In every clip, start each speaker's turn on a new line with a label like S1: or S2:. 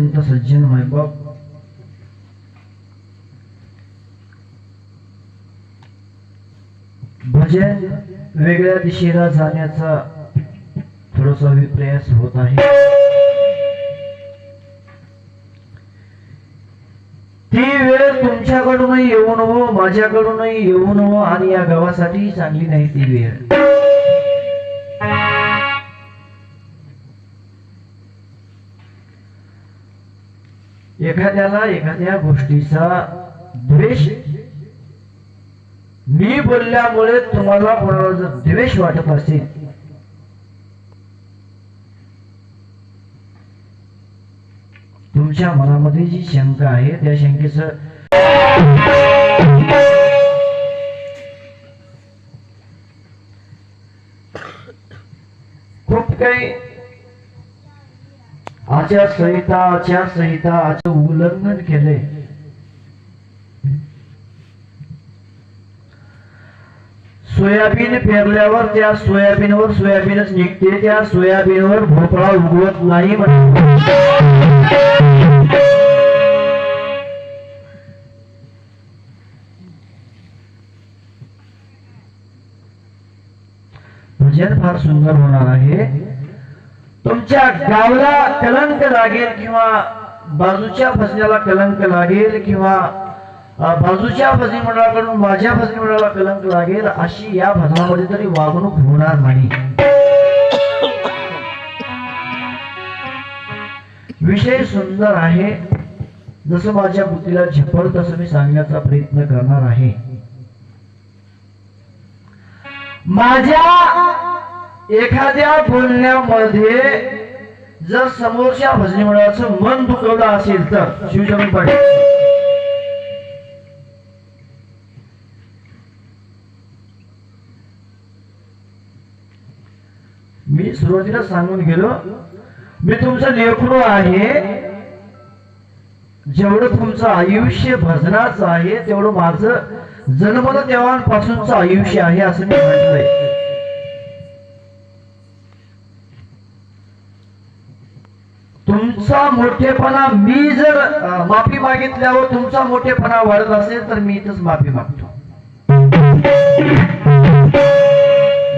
S1: सज्जन सज्जन मायबाप भजन वेगळ्या दिशेला जाण्याचा थोडासा प्रयास होत आहे. वेळ तुमच्याकडूनही येऊ नवो हो, माझ्याकडूनही येऊ नवो हो आणि या गावासाठी चांगली नाही ती वेळ. एखाद्याला एखाद्या गोष्टीचा द्वेष मी बोलल्यामुळे तुम्हाला कोणाला जर द्वेष वाटत असेल तुमच्या मनामध्ये जी शंका आहे त्या शंकेचं खूप काही आचारसंहिता आचारसंहिता आचार उल्लंघन केले सोयाबीन पेरल्यावर त्या सोयाबीनवर सोयाबीनच निघते त्या सोयाबीनवर भोपळा उगवत नाही भजन फार सुंदर होणार आहे. तुमच्या गावला कलंक लागेल किंवा बाजूच्या भजनाला कलंक लागेल किंवा बाजूच्या भजनी मंडळाकडून माझ्या भजनी मंडळाला कलंक लागेल अशी या भजनामध्ये तरी वागणूक होणार नाही. विषय सुंदर आहे. जसं माझ्या बुद्धीला झेपल तसं मी सांगण्याचा प्रयत्न करणार आहे. माझ्या एखाद्या बोलण्यामध्ये जर समोरच्या भजनी मंडळाचं मन दुखवलं असेल तर शिवचरण पाटील. मी सुरुवातीला सांगून गेलो मी तुमचं लेकरू आहे. जेवढं तुमचं आयुष्य भजनाचं आहे तेवढं माझं जन्मल देवांपासूनच आयुष्य आहे असं मी म्हटलंय. तुमचा मोठेपणा मी जर माफी मागितल्यावर तुमचा मोठेपणा वाढत असेल तर मी इथंच माफी मागतो.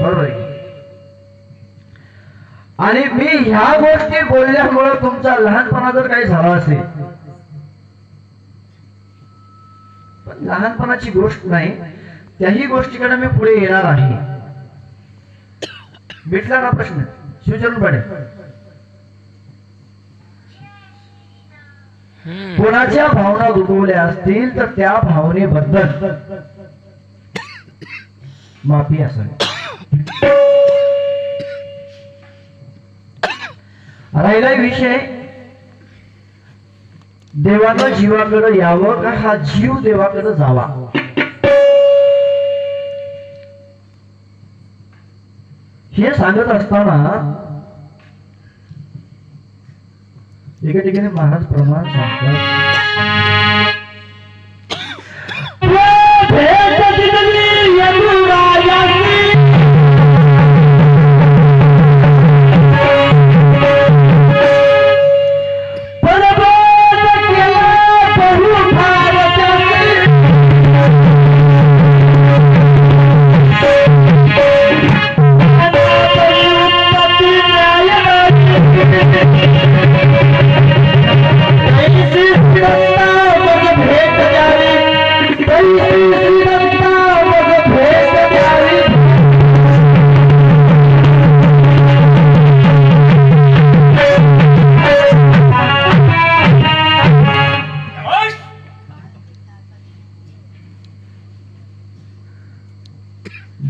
S1: बरोबर आहे. आणि मी ह्या गोष्टी बोलल्यामुळे तुमचा लहानपणा जर काही झाला असेल पण लहानपणाची गोष्ट नाही त्याही गोष्टीकडे मी पुढे येणार आहे. भेटला ना प्रश्न? शिवचरण पाडे कोणाच्या भावना दुखवल्या असतील तर त्या भावनेबद्दल. माफी असावी. राहिला विषय. देवानं जीवाकडे यावं का हा जीव देवाकडे जावा? हे सांगत असताना एका ठिकाणी महाराज प्रमाण सांगतात.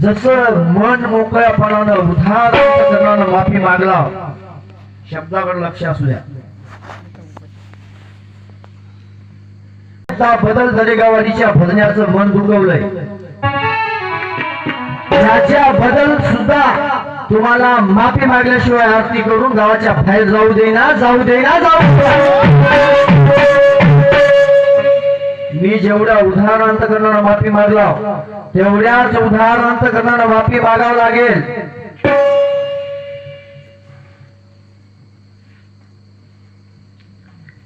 S1: जसं मन मोकळ्यापणानं उधार अंतकरणानं माफी मागला शब्दाकडे लक्ष असू द्या. बदल दरेगावाडीच्या भजण्याचं मन दुखवलंय त्याच्या बदल सुद्धा तुम्हाला माफी मागल्याशिवाय आरती करून गावाच्या बाहेर जाऊ देना जाऊ देना जाऊ मी जेवढ्या उदाहरणार्थ करणारा माफी मागला तेवढ्याच उदाहरणार्थ करणारा माफी मागावं लागेल.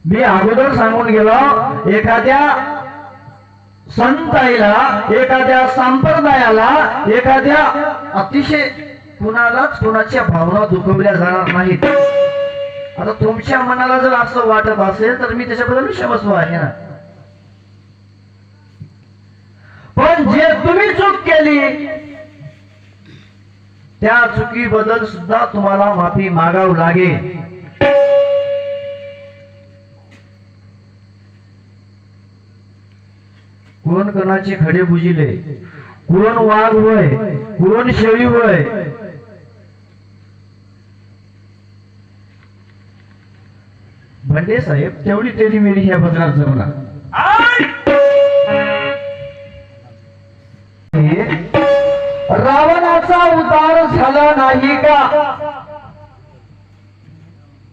S1: मी अगोदर सांगून गेलो एखाद्या संताईला एखाद्या संप्रदायाला एखाद्या अतिशय कुणालाच कुणाच्या भावना दुखवल्या जाणार नाहीत. आता तुमच्या मनाला जर असं वाटत असेल तर मी त्याच्याबद्दल क्षमस्व आहे ना. पण जे तुम्ही चूक केली त्या चुकीबद्दल सुद्धा तुम्हाला माफी मागावं लागेल. कुरण कणाचे खडे बुजिले? कुरण वाघ होय? कुरण शेळी होय? भंडे साहेब तेवढी तेरी मेरी ह्या पत्रात जमला नाही का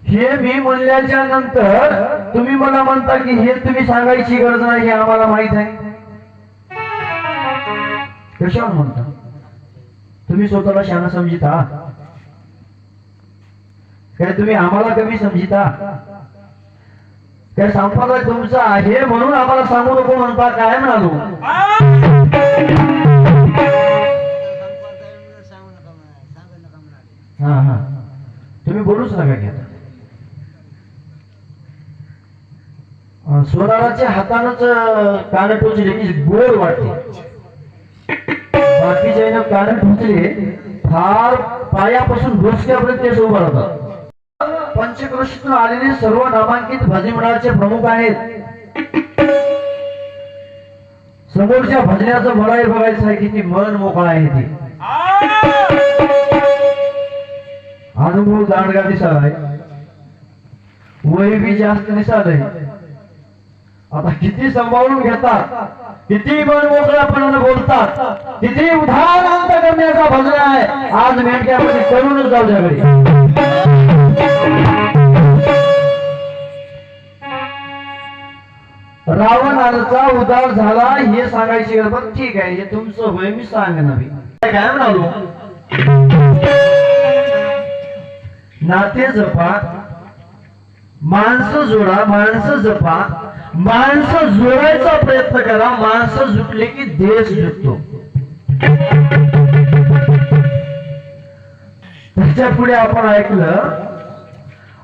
S1: हे मी म्हणल्याच्या नंतर तुम्ही मला म्हणता की हे तुम्ही सांगायची गरज नाही आम्हाला माहीत आहे. कशा म्हणता? तुम्ही स्वतःला शाणा समजिता? काय तुम्ही आम्हाला कमी समजिता? काय संपादक तुमचा आहे म्हणून आम्हाला सांगू नको म्हणता काय म्हणालो? हा हा. तुम्ही बोलूच नका घेता अं, स्वराच्या हातानच कान टोचले म्हणजे की गोड वाटते. बाकीच्या कान टोचले फार पायापासून डोसक्यापर्यंत ते उभं राहतात पंचकृष्ण आलेले सर्व नामांकित भजमंडळाचे प्रमुख आहेत. समोरच्या भजनाचं मला बघायचं आहे किती मन मोकळा आहे ते. अनुभव दांडगा दिसालाय वय बी जास्त दिसालय आता किती सांभाळून घेतात किती मन मोकळ्यापणाने बोलतात किती उदाहरणार्थ करण्याचा भजन आहे आज मेंढक्यामध्ये करूनच जाऊ द्या घरी रावणाचा उदार झाला हे सांगायची गरज ठीक आहे हे तुमचं होय मी सांग नव्हे काय म्हणालो नाते जपा माणसं जोडा माणसं जपा. माणसं जोडायचा प्रयत्न करा माणसं जुटले की देश जुटतो. त्याच्या पुढे आपण ऐकलं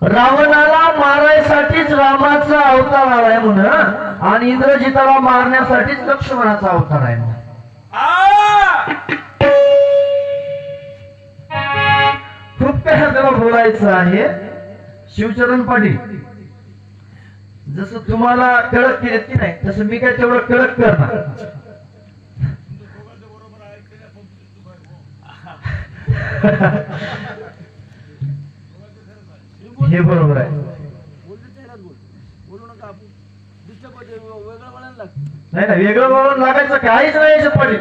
S1: रावणाला मारायसाठीच रामाचा अवतार आलाय म्हण आणि इंद्रजिताला मारण्यासाठीच लक्ष्मणाचा अवतार आहे म्हणून. बोलायचं आहे शिवचरण पाटील. जसं तुम्हाला कळक केलं की नाही तसं मी काय तेवढं कळक करणार. हे बरोबर आहे. नाही ना वेगळं वळण लागायचं काहीच नाही याच्यात पाटील.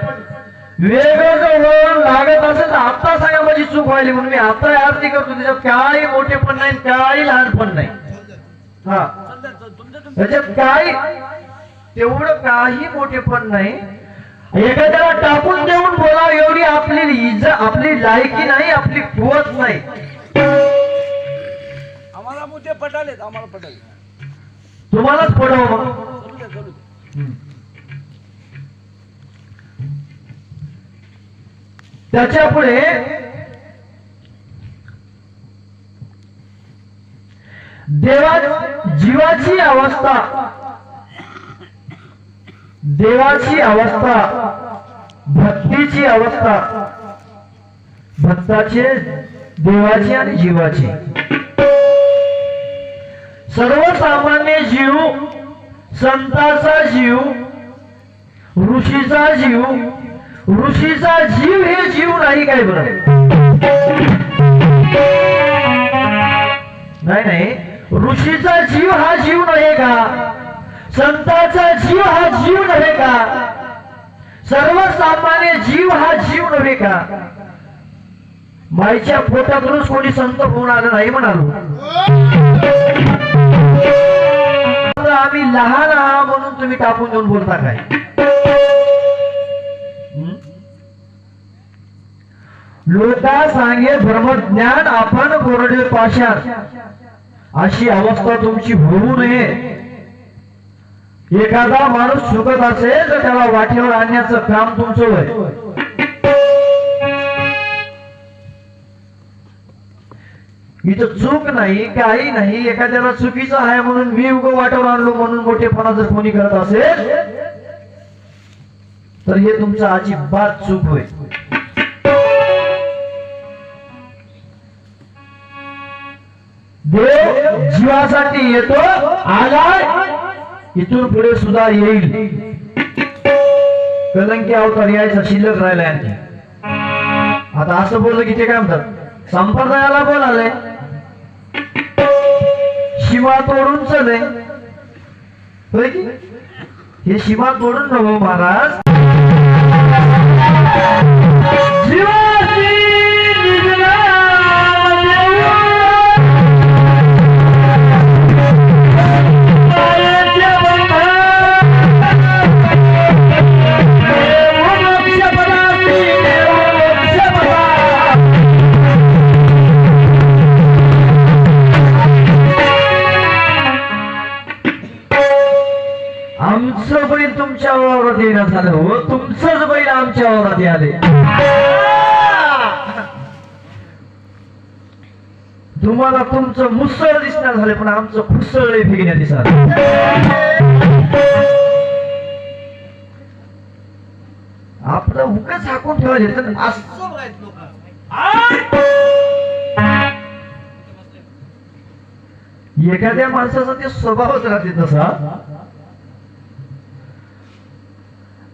S1: वेगळं जर वळण लागत असेल तर आता सांगा माझी चूक व्हायली म्हणून. मी आता आरती करतो त्याच्यात काही मोठे पण नाही काही लहान पण नाही. हा. त्याच्यात काही तेवढं काही मोठे पण नाही. एखाद्याला टाकून देऊन बोला एवढी आपली इज्जत आपली लायकी नाही आपली कुवत नाही.
S2: आम्हाला मोठे पटालेत आम्हाला पटाले
S1: तुम्हालाच पडावं मग. त्याच्या पुढे देवा जीवाची अवस्था. देवाची अवस्था भक्तीची अवस्था. भक्ताचे देवाची आणि जीवाची. सर्वसामान्य जीव संताचा जीव ऋषीचा जीव ऋषीचा जीव हे जीव नाही काय बरं? नाही नाही. ऋषीचा जीव हा जीव नव्हे का? संताचा जीव हा जीव नव्हे का? सर्वसामान्य जीव हा जीव नव्हे का? माईच्या पोटातूनच कोणी संत होऊन आलं नाही म्हणालो. आम्ही लहान आहा म्हणून तुम्ही टाकून देऊन बोलता काय? लोटा सांगे ब्रह्मज्ञान आपण कोरडे पाशात. अशी अवस्था तुमची होऊ नये. एखादा माणूस चुकत असेल तर त्याला वाटेवर आणण्याचं काम तुमचं होय. इथं चूक नाही काही नाही एखाद्याला चुकीचं आहे म्हणून मी उग वाटेवर आणलो म्हणून मोठेपणा जर कोणी करत असेल तर हे तुमचं अजिबात चूक होय. देव जीवासाठी येतो आलाय. इथून पुढे सुद्धा येईल. कलंकी अवतार यायचा शिल्लक राहिला आता असं बोललं की ते काय म्हणतात? संप्रदायाला बोलाले शिवा तोडून चले. हे शिवा तोडून नको महाराज. जीवाची बैल आले तुम्हाला तुमचं मुसळ दिसणार झाले पण आमचं खुसळ फिरण्यात दिसणार आपलं उकच हाकून ठेवायचे तर असं बघायचं एखाद्या माणसाचा ते स्वभावच राहते तसा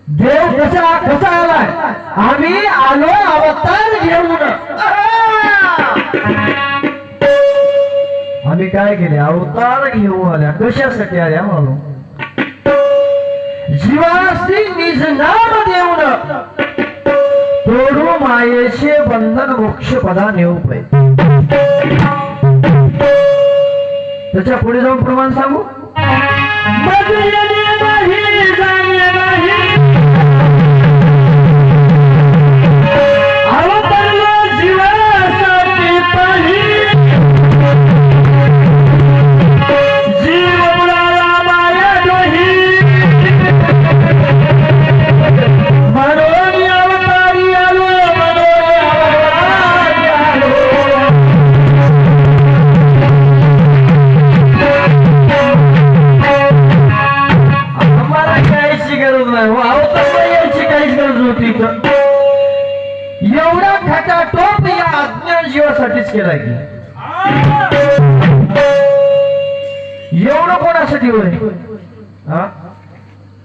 S1: देव कसा कसा आलाय? आम्ही आलो अवतार घेऊन. आम्ही काय केले? अवतार घेऊन आल्या. कशासाठी आल्या म्हणून? जीवासी निज नाम देऊन. तोडू मायेचे बंधन मोक्ष पदा नेऊ पै. त्याच्या पुढे जाऊन प्रमाण सांगू?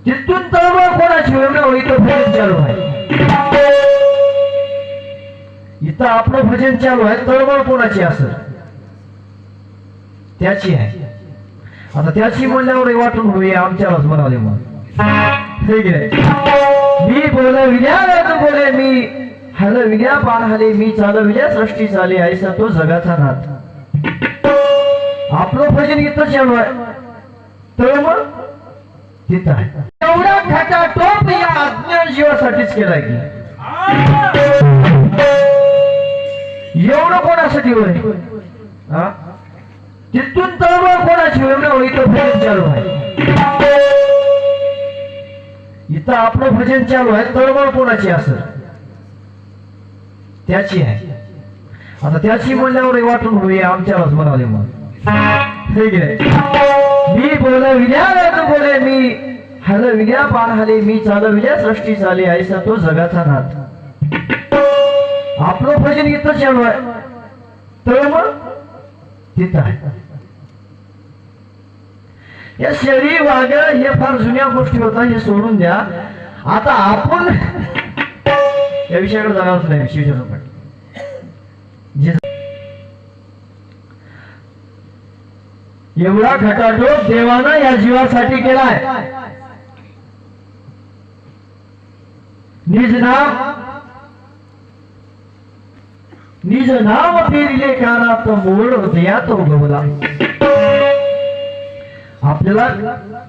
S1: तिथून तळमळ कोणाची एवढं होईल इथं भजन चालू आहे. इथं आपलं भजन चालू आहे तळमळ कोणाची असेल त्याची आहे. आता त्याची म्हणल्यावर वाटून होई आमच्यालाच म्हणाले मग. मी बोलविल्या तू बोले मी हलविल्या पान हले मी चालविल्या सृष्टी चाले ऐसा तो जगाचा नाथ आपलं भजन इथं चालू आहे. तळमळ तिथं आहे. एवढा खाटा टोप या अज्ञान जीवासाठीच केलाय की. एवढं कोणासाठी होय? हा? तिथून तळमळ कोणाची एवढं इथं भजन चालू आहे. इथं आपलं भजन चालू आहे तळमळ कोणाची असं? त्याची आहे. आता त्याची म्हणल्यावर वाटून होई आमच्यालाच म्हणाले मग. ठीक आहे मी बोलविल्या बोले मी. हलविल्या पान हले मी चालविल्या सृष्टी चाले ऐसा तो जगाचा नाथ आपलं भजन इथं चालू आहे. तर मग? तिथं आहे. या शरी वाग हे फार जुन्या गोष्टी होता हे सोडून द्या. आता आपण या विषयाकडे जाणारच नाही शिवचरण एवढा खटाटोप देवानं या जीवासाठी केलाय. निज नाम निज नाम फिरले कानात मोड तो उगवला आपल्याला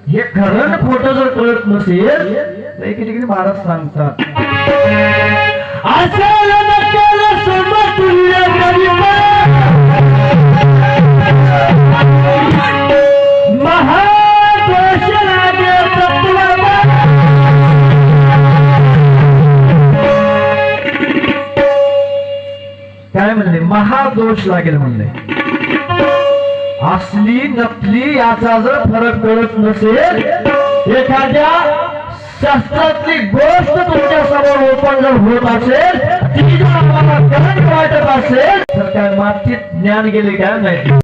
S1: हे खरं खोट जर कळत नसेल तर ठिकाणी महाराज सांगतात. दोष लागेल म्हणले. असली नकली याचा जर फरक कळत नसेल एखाद्या शास्त्रातली गोष्ट तुमच्यासमोर ओपन जर होत असेल ती जर आम्हाला गरज वाटत असेल तर त्या मातीत ज्ञान गेले काय माहिती?